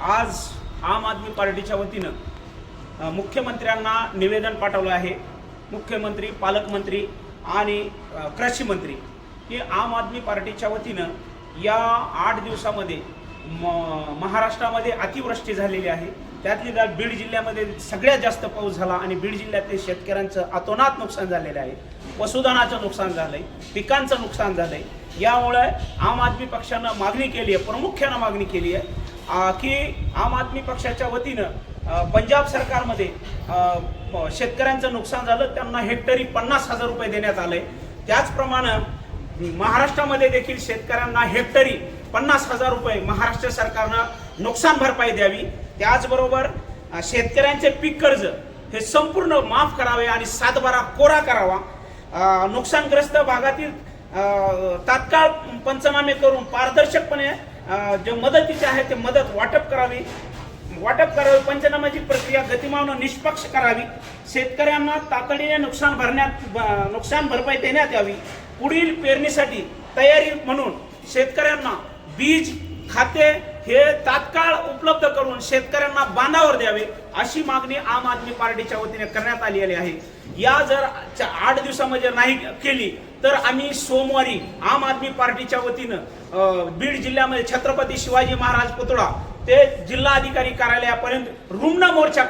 आज आम आदमी पार्टीच्या वतीनं मुख्यमंत्र्यांना निवेदन पाठवलं आहे. मुख्यमंत्री पालकमंत्री आणि कृषी मंत्री हे आम आदमी पार्टीच्या वतीनं या आठ दिवसामध्ये म महाराष्ट्रामध्ये अतिवृष्टी झालेली आहे. त्यातली त्या बीड जिल्ह्यामध्ये सगळ्यात जास्त पाऊस झाला आणि बीड जिल्ह्यातील शेतकऱ्यांचं अतोनात नुकसान झालेलं आहे पशुधनाचं नुकसान झालंय पिकांचं नुकसान झालंय यामुळे आम आदमी पक्षानं मागणी केली आहे प्रामुख्यानं मागणी केली आहे की आम आदमी पक्षाच्या वतीनं पंजाब सरकारमध्ये शेतकऱ्यांचं नुकसान झालं त्यांना हेक्टरी पन्नास हजार रुपये देण्यात आले त्याचप्रमाणे महाराष्ट्रामध्ये देखील शेतकऱ्यांना हेक्टरी पन्नास हजार रुपये महाराष्ट्र सरकारनं नुकसान भरपाई द्यावी. त्याचबरोबर शेतकऱ्यांचे पीक कर्ज हे संपूर्ण माफ करावे आणि सातबारा कोरा करावा. नुकसानग्रस्त भागातील तात्काळ पंचनामे करून पारदर्शकपणे जे मदतीचे आहे ते मदत वाटप करावी. वाटप करावे पंचनामाची प्रक्रिया गतिमान निष्पक्ष करावी. शेतकऱ्यांना तातडीने नुकसान भरण्यात ब- नुकसान भरपाई देण्यात यावी. पुढील पेरणीसाठी तयारी म्हणून शेतकऱ्यांना बीज खाते हे तात्काळ उपलब्ध करून शेतकऱ्यांना बांधावर द्यावे अशी मागणी आम आदमी पार्टीच्या वतीने करण्यात आलेली आहे. या जर च्या आठ दिवसामध्ये नाही केली तर आम्ही सोमवारी आम आदमी पार्टीच्या वतीनं बीड जिल्ह्यामध्ये छत्रपती शिवाजी महाराज पुतळा ते जिल्हाधिकारी कार्यालयापर्यंत रुग्ण मोर्चा